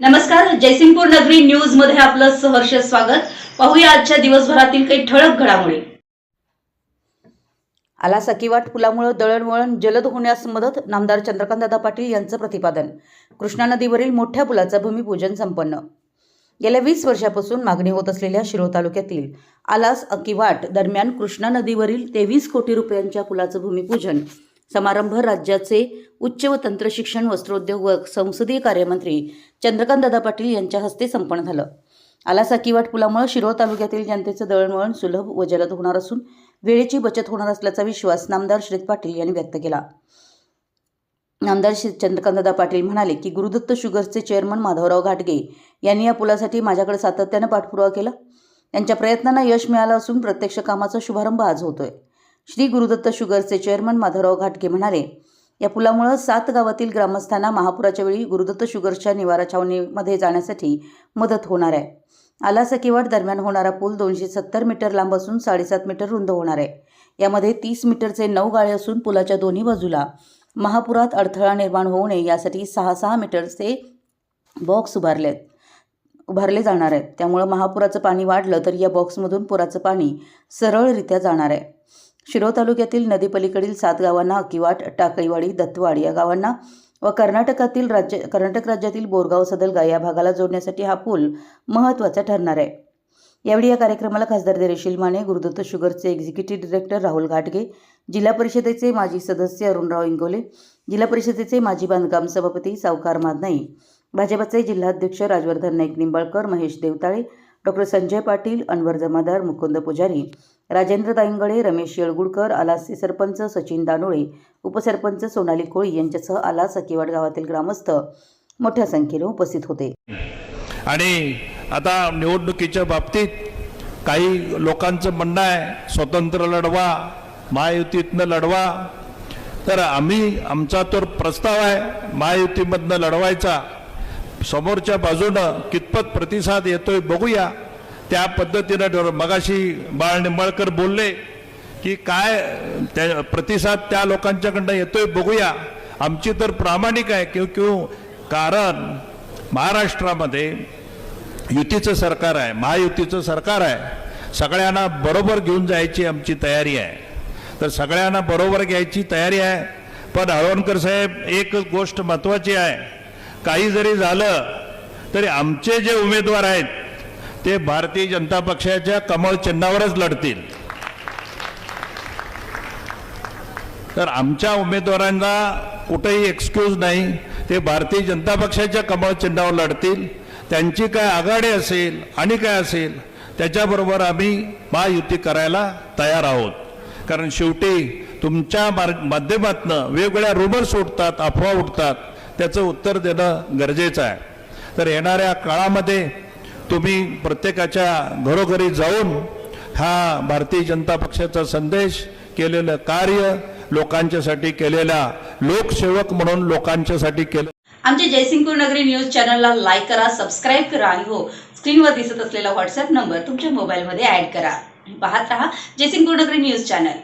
नमस्कार जयसिंगपूर नगरी न्यूजमध्ये आपलं सहर्ष स्वागत. पाहूया आजच्या दिवसभरातील काही ठळक घडामोडी. आला सकीवाट पुलामुळे दळणवळण जलद होण्यास मदत नामदार चंद्रकांतदादा पाटील यांचं प्रतिपादन. कृष्णा नदीवरील मोठ्या पुलाचं भूमिपूजन संपन्न. गेल्या वीस वर्षापासून मागणी होत असलेल्या शिरोळ तालुक्यातील आलास अकिवाट दरम्यान कृष्णा नदीवरील तेवीस कोटी रुपयांच्या पुलाचं भूमिपूजन समारंभ राज्याचे उच्च व तंत्र शिक्षण वस्त्रोद्योग व संसदीय कार्यमंत्री चंद्रकांतदादा पाटील यांच्या हस्ते संपन्न झालं. आलासाकीवाट पुलामुळे शिरोळ तालुक्यातील जनतेचं दळणवळण सुलभ व जलद होणार असून वेळेची बचत होणार असल्याचा विश्वास नामदार श्रीत पाटील यांनी व्यक्त केला. नामदार श्री चंद्रकांतदा पाटील म्हणाले की गुरुदत्त शुगर्सचे चेअरमन माधवराव घाटगे यांनी या पुलासाठी माझ्याकडे सातत्यानं पाठपुरावा केला. त्यांच्या प्रयत्नांना यश मिळालं असून प्रत्यक्ष कामाचा शुभारंभ आज होतोय. श्री गुरुदत्त शुगरचे चेअरमन माधवराव घाटगे म्हणाले या पुलामुळं सात गावातील ग्रामस्थांना महापुराच्या वेळी गुरुदत्त शुगर्सच्या निवारा छावणीमध्ये जाण्यासाठी मदत होणार आहे. आलासकीवाट दरम्यान होणारा पूल दोनशे सत्तर मीटर लांब असून साडेसात मीटर रुंद होणार आहे. यामध्ये तीस मीटरचे नऊ गाळे असून पुलाच्या दोन्ही बाजूला महापुरात अडथळा निर्माण होऊ नये यासाठी सहा सहा मीटरचे बॉक्स उभारले आहेत उभारले जाणार आहेत. त्यामुळं महापुराचं पाणी वाढलं तर या बॉक्समधून पुराचं पाणी सरळरित्या जाणार आहे. शिरो तालुक्यातील नदीपलीकडील सात गावांना अकिवाट टाकईवाडी दत्तवाड या गावांना व कर्नाटकातील राज्य कर्नाटक राज्यातील बोरगाव सदलगा या भागाला जोडण्यासाठी हा पूल महत्त्वाचा ठरणार आहे. यावेळी या कार्यक्रमाला खासदार देरेशील माने गुरुदत्त शुगरचे एक्झिक्युटिव्ह डिरेक्टर राहुल घाटगे जिल्हा परिषदेचे माजी सदस्य अरुणराव इंगोले जिल्हा परिषदेचे माजी बांधकाम सभापती सावकार मादनाई भाजपचे जिल्हाध्यक्ष राजवर्धन नाईक निंबाळकर महेश देवताळे डॉक्टर संजय पाटील अनवर जमादार मुकुंद पुजारी राजेंद्र दायंगळे रमेश येळगुडकर आलासचे सरपंच सचिन दानोळे उपसरपंच सोनाली कोळी यांच्यासह आलास अकिवाड गावातील ग्रामस्थ मोठ्या संख्येने उपस्थित होते. आणि आता निवडणुकीच्या बाबतीत काही लोकांचं म्हणणं आहे स्वतंत्र लढवा महायुतीतनं लढवा. तर आम्ही आमचा तर प्रस्ताव आहे महायुतीमधनं लढवायचा. समोरच्या बाजूनं कितपत प्रतिसाद येतोय बघूया. त्या पद्धतीनं ठरव मगाशी बाळ निंबाळकर बोलले की काय त्या प्रतिसाद त्या लोकांच्याकडनं येतोय बघूया. आमची तर प्रामाणिक आहे क्यू क्यू. कारण महाराष्ट्रामध्ये युतीचं सरकार आहे महायुतीचं सरकार आहे. सगळ्यांना बरोबर घेऊन जायची आमची तयारी आहे. तर सगळ्यांना बरोबर घ्यायची तयारी आहे. पण हळवणकर साहेब एक गोष्ट महत्त्वाची आहे. काही जरी झालं तरी आमचे जे उमेदवार आहेत ते भारतीय जनता पक्षाच्या कमळ चिन्हावरच लढतील. तर आमच्या उमेदवारांना कुठेही एक्सक्यूज नाही ते भारतीय जनता पक्षाच्या कमळ चिन्हावर लढतील. त्यांची काय आघाडी असेल आणि काय असेल त्याच्याबरोबर आम्ही महायुती करायला तयार आहोत. कारण शेवटी तुमच्या मार- माध्यमातनं वेगवेगळ्या रुमर्स उठतात अफवा उठतात. त्याचं उत्तर देणं गरजेचं आहे. तर येणाऱ्या काळामध्ये तुम्ही प्रत्येकाच्या घरोघरी जाऊन हा भारतीय जनता पक्षाचा संदेश केलेलं कार्य लोकांच्यासाठी केलेला लोकसेवक म्हणून लोकांच्यासाठी केलं. आमच्या जयसिंगपूर नगरी न्यूज चॅनलला लाईक करा सबस्क्राईब करा आणि हो स्क्रीनवर दिसत असलेला व्हॉट्सअप नंबर तुमच्या मोबाईलमध्ये ऍड करा. पाहत राहा जयसिंगपूर नगरी न्यूज चॅनल.